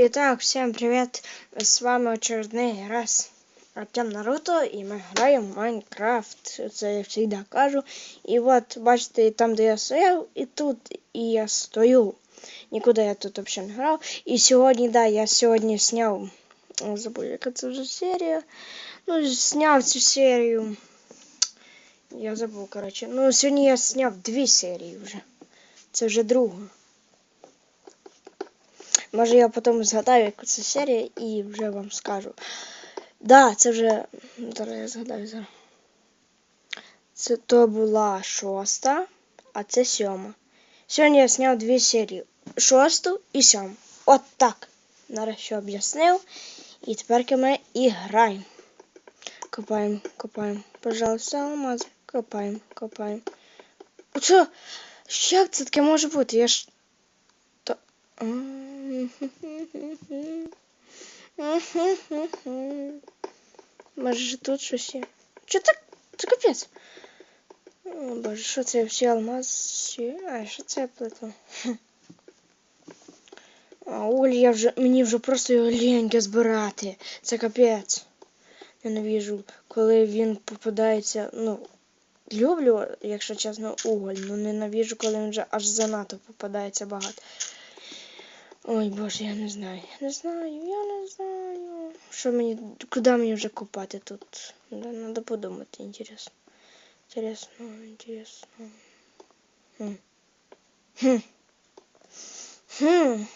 Итак, всем привет! С вами очередной раз Артем Наруто, і ми граємо в Майнкрафт. Це я завжди кажу. І от, бачите, там, де я стояв, і тут і я стою. Нікуди я тут взагалі не грав. І сьогодні, да, я сьогодні зняв. Забув, яка це вже серія. Ну, зняв цю серію. Я забув, коротше. Ну, сьогодні я зняв дві серії вже. Це вже друга. Може я потім згадаю, яка це серія і вже вам скажу. Да, це вже. Зараз я згадаю зараз. Це то була шоста, а це сьома. Сьогодні я зняв дві серії. Шосту і сьому. От так. Нарешті об'яснив. І тепер ми і граємо. Копаємо, копаємо. Пожалуйста, алмази. Копаємо, копаємо. Оце, як це таке може бути? Я ж. То... Може тут щось є? Що так? Це капець. О, Боже, що це всі алмази? А, що це я? А Оль, я вже, мені вже просто його ліньки збирати. Це капець. Ненавіжу, коли він попадається, ну, люблю, якщо чесно, уголь, ну ненавіжу, коли він вже аж занадто попадається багато. Ой, боже, я не знаю. Не знаю, я не знаю. Що мені. Куди мені вже копати тут? Да, надо подумати, інтересно. Інтересно, інтересно. Хм. Хм. Хм.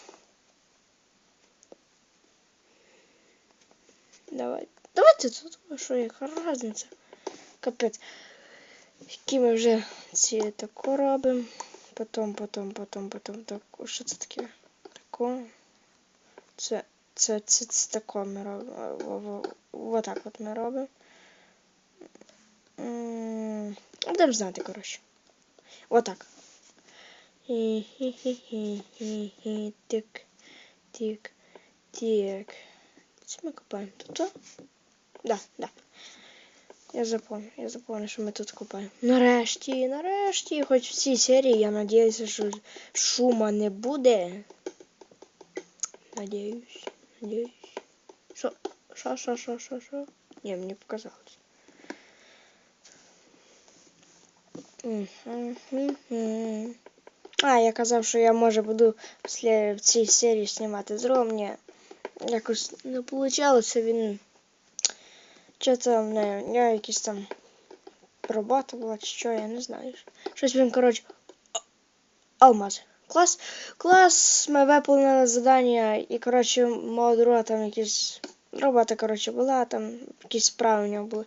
Давай. Давайте тут, що яка разниця? Капець. Які ми вже ці тако робимо. Потім, потім, потім, потім так. Що це таке? Тако. Це, це, це, це тако ми робимо. Вот так от ми робимо. Будемо знати, коротше. Отак. Тик, тик, тик. Це ми копаємо тут. Да, да. Я запомню, я запомню, що ми тут купаємо. Нарешті, нарешті, хоч в цій серії, я надіюся, що шума не буде. Надіюсь, надіюсь. Що? Що, що, що, що, що? Ні, мені показалось. А, я казав, що я може буду після цій серії знімати зро. Мені якось не вийшло, він що там не у нього якісь там робота була, чи що, я не знаю. Щось він, коротше. Алмаз. Клас. Клас, ми виповнили задання і, коротше, мого друга там якісь робота, коротше, була, там якісь справи у нього були.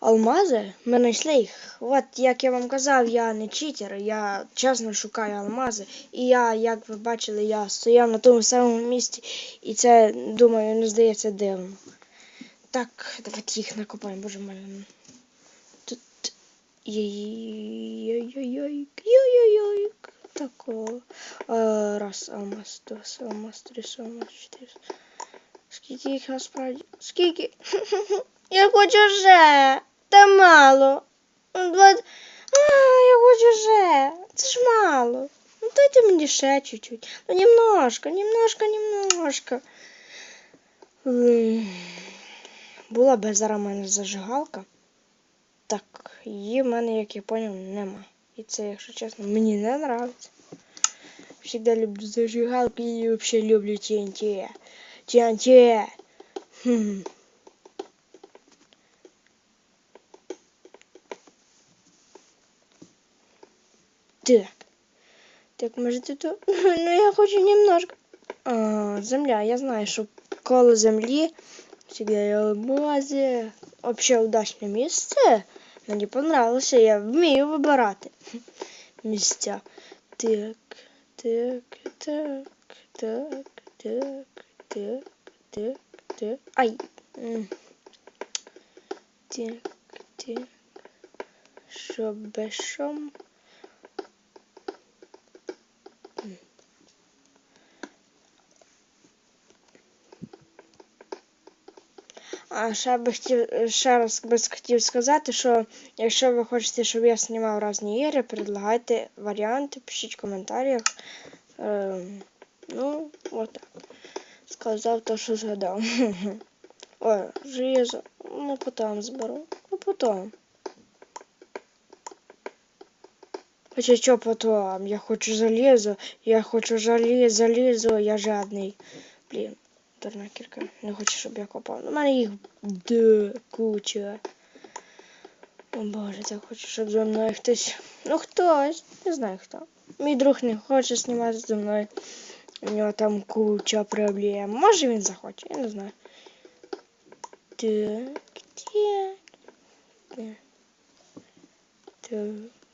Алмази, ми знайшли їх. От, як я вам казав, я не читер, я чесно шукаю алмази. І я, як ви бачили, я стояв на тому самому місці, і це, думаю, не здається дивно. Так, давайте їх накопаємо, боже мой. Тут. Йой-йой-йой. Йой-йой-йой. Тако. Раз, алмаз, два, алмаз, три, алмаз, чотири. Скільки їх насправді? Скільки? Я хочу вже. Та мало. Два... А, я хочу вже. Це ж мало. Ну дайте мені ще чуть-чуть. Ну немножко, немножко, немножко. Була б зараз в мене зажигалка. Так, її в мене, як я поняв, нема. І це, якщо чесно, мені не подобається. Всегда люблю зажигалки і взагалі люблю TNT. TNT. Хм. Так. Так, может это... Ну, я хочу немножко... А, земля. Я знаю, що коло землі всегда я алмази. Вообще удачне місце. Мені понравилося, я вмію вибирати місця. Так, так, так, так, так, так, так, так. Ай. Так, так. Щоб без шум. А ще би хотів ще раз би хотів сказати, що якщо ви хочете, щоб я знімав різні ігри, предлагайте варіанти, пишіть в коментарях. Е, ну, отак. Сказав то, що згадав. Ой, железо. Ну потім зберу. Ну потім. Хоча що потім? Я хочу железо, я хочу железо, железо, я жадний. Блін, дурна кірка. Не хочу, щоб я копав. У мене їх де куча. О боже, так хочу, щоб зі мною хтось. Ну хтось, не знаю хто. Мій друг не хоче знімати зі мною. У нього там куча проблем. Може він захоче, я не знаю. Так, так.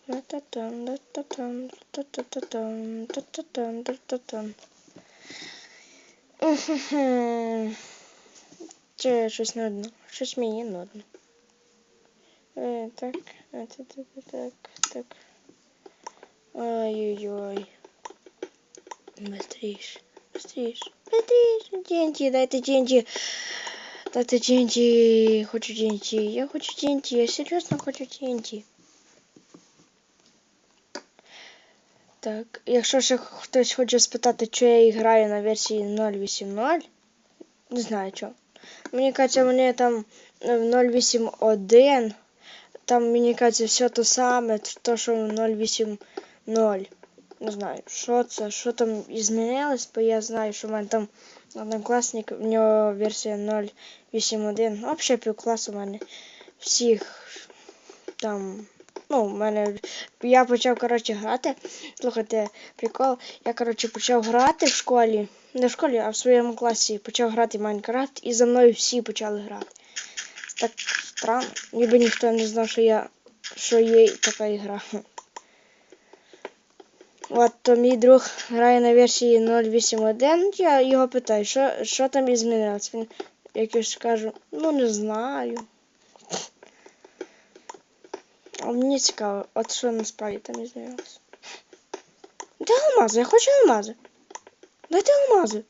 Та-та-там, та-та-там, та-та-та-там, та-та-там, та-та-там. Че, щось не одно. Щось мені не одно. Е, так, а, так, так, так, так. Ой-ой-ой. Быстрейше. Быстрейше. Быстрейше. Деньги, дайте деньги. Дайте деньги. Хочу деньги. Я хочу деньги. Я серьезно хочу деньги. Так, якщо ще хтось хоче спитати, чи я граю на версії 0.8.0, не знаю чого. Мені кажеться, мені там е, в 0.8.1, там мені кажеться все те саме, то, що в 0.8.0. Не знаю, що це, що там змінилось, бо я знаю, що в мене там однокласник, в нього версія 0.8.1. Взагалі півкласу в мене всіх там. Ну, в мене я почав коротше грати. Слухайте, прикол. Я коротше почав грати в школі. Не в школі, а в своєму класі почав грати Майнкрафт і за мною всі почали грати. Так странно. Ніби ніхто не знав, що я що є така ігра. От то мій друг грає на версії 0.8.1. Я його питаю, що, що там і змінилось. Він якось кажу, ну не знаю. А мені цікаво, от що насправді там і змінилось. Де алмази? Я хочу алмази. Дайте алмази.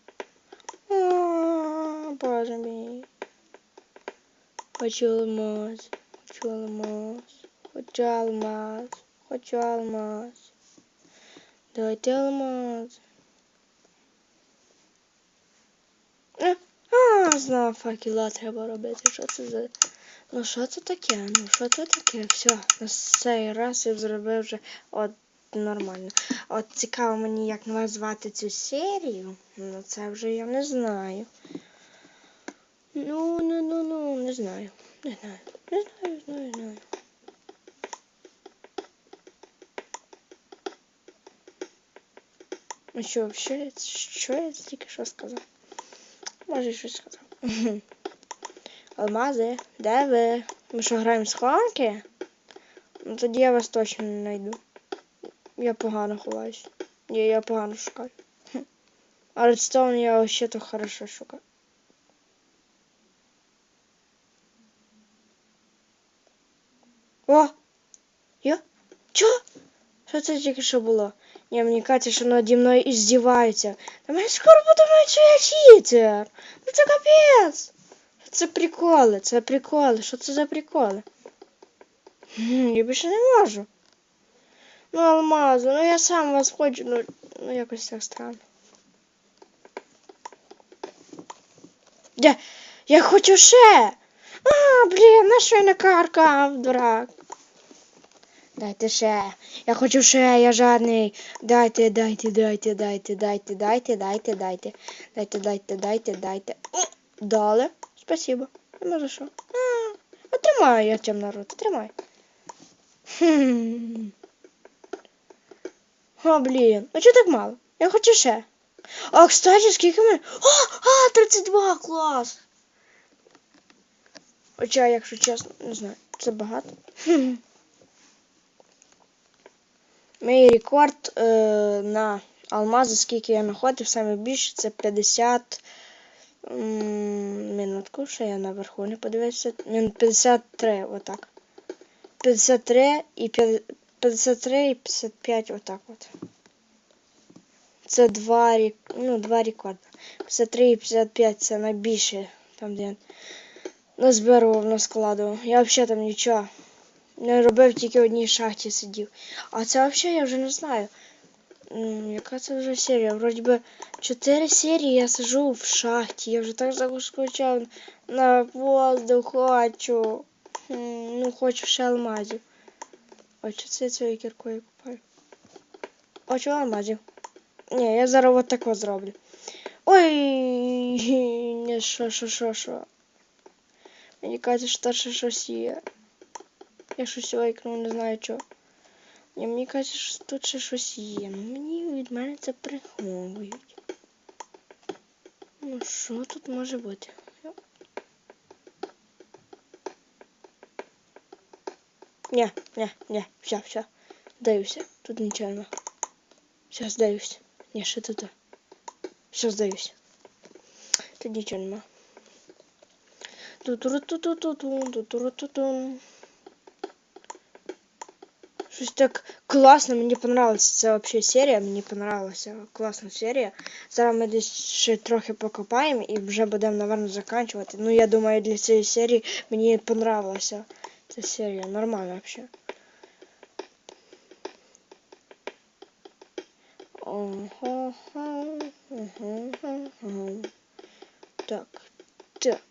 О, боже мій. Хочу алмаз. Хочу алмаз. Хочу алмаз. Хочу алмаз. Дайте алмаз. А, а, знав, факела треба робити. Що це за... Ну що це таке? Ну що це таке? Все, на цей раз я зробив вже от нормально. От цікаво мені, як назвати цю серію. Ну це вже я не знаю. Ну, ну, ну, ну, не знаю. Не знаю. Не знаю, знаю, не знаю. Ну що, я- що я тільки що сказав? Може, щось сказав. Алмази, де ви? Ми що граємо в схованки? Ну тоді я вас точно не знайду. Я погано ховаюсь. Я, я погано шукаю. А редстоун я вообще то хорошо шукаю. О! Я? Чо? Що це тільки що було? Ні, мені кажеться, що наді мною іздіваються. Та мене скоро подумають, що я читер. Ну це капець. Це приколи, це приколи. Що це за приколи? Я більше не можу. Ну, алмазу, ну я сам вас хочу, ну, ну якось так странно. Я, я хочу ще. А, блін, на що я накаркав, дурак. Дайте ще. Я хочу ще, я жадний. Дайте, дайте, дайте, дайте, дайте, дайте, дайте, дайте. Дайте, дайте, дайте, дайте. Дали. Спасибо. Нема за що. А, а я цим народ, тримай. Хм. О, блін. Ну чого так мало? Я хочу ще. А, кстати, скільки мене? О, а, 32, клас. Хоча, якщо чесно, не знаю, це багато. Хм. Мій рекорд е, на алмази, скільки я знаходив, саме більше, це 50. Минутку, що я наверху не подивився. Мін 53, отак. 53 і 5 53 і 55, отак от. Це два, рек- ну, два рекорди. 53 і 55 це найбільше, там де я назбирував на складу. Я взагалі там нічого не робив, тільки в одній шахті сидів. А це взагалі я вже не знаю. М, Яка це вже серія? Вроді би 4 серії я сижу в шахті. Я вже так заскучав на воздух хочу. М, Ну, хочу ще алмазів. Ой, чи це я цією кіркою купаю? Хочу алмазів. Ні, я зараз от тако зроблю. Ой, не що, що, що, що. Мені кажуть, що ще щось є. Я щось лайкнув, не знаю чого. Ні, мені кажуть, що тут ще щось є. Мені від мене це приховують. Ну що тут може бути? Ні, ні, ні, все, все. Здаюся. Тут нічого нема. Все, здаюсь. Ні, ще тут. Все, здаюсь. Тут нічого нема. Ту-туру-ту-ту-ту-тун, ту-туру-ту-тун. Щось так класно, мені понравилася ця вообще серія, мені понравилася класна серія. Зараз ми десь ще трохи покопаємо і вже будемо, напевно, закінчувати. Ну, я думаю, для цієї серії мені понравилася ця серія. Нормально вообще. Ого, ого, ого. Так, так,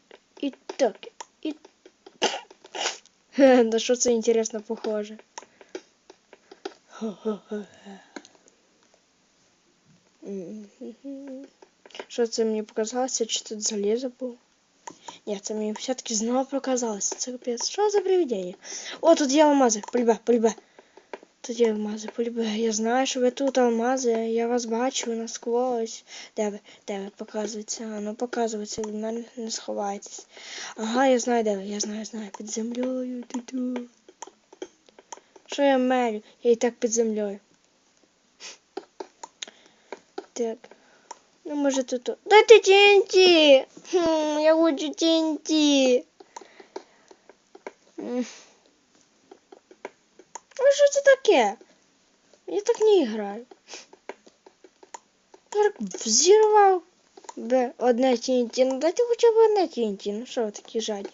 і так, і... Да що це інтересно похоже. Що це мені показалося? Чи тут залізо було? Ні, це мені все-таки знову показалося. Це капець. Що за привидення? О, тут є алмази. Полюбе, полюбе. Тут є алмази, полюбе. Я знаю, що ви тут алмази. Я вас бачу насквозь. Де ви? Де ви? Показується. А ну показується, від мене не сховайтесь. Ага, я знаю, де ви. Я знаю, знаю. Під землею. Ту-ту. Що я мелю? Я і так під землею. Так. Ну, може тут. Дайте TNT! Хм, я хочу TNT. А що це таке? Я так не граю. Так взірвав би одне TNT. Ну дайте хоча б одне TNT. Ну що ви такі жаді?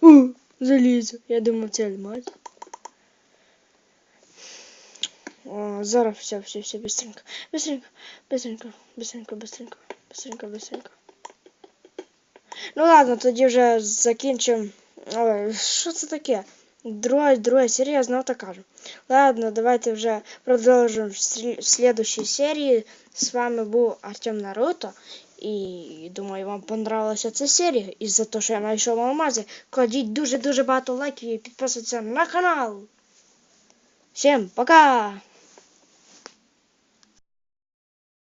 У, залізо. Я думав, це альмаз. О, зараз все, все, все, быстренько. Быстренько, быстренько, быстренько, быстренько, быстренько, быстренько. Ну ладно, тоді вже закінчимо. Ой, що це таке? Друга, друга серія, я знов так кажу. Ладно, давайте вже продовжимо в слі- в слідущій серії. З вами був Артем Наруто. І думаю, вам понравилася ця серія. І за те, що я знайшов алмази, кладіть дуже-дуже багато лайків і підписуйтесь на канал. Всім пока!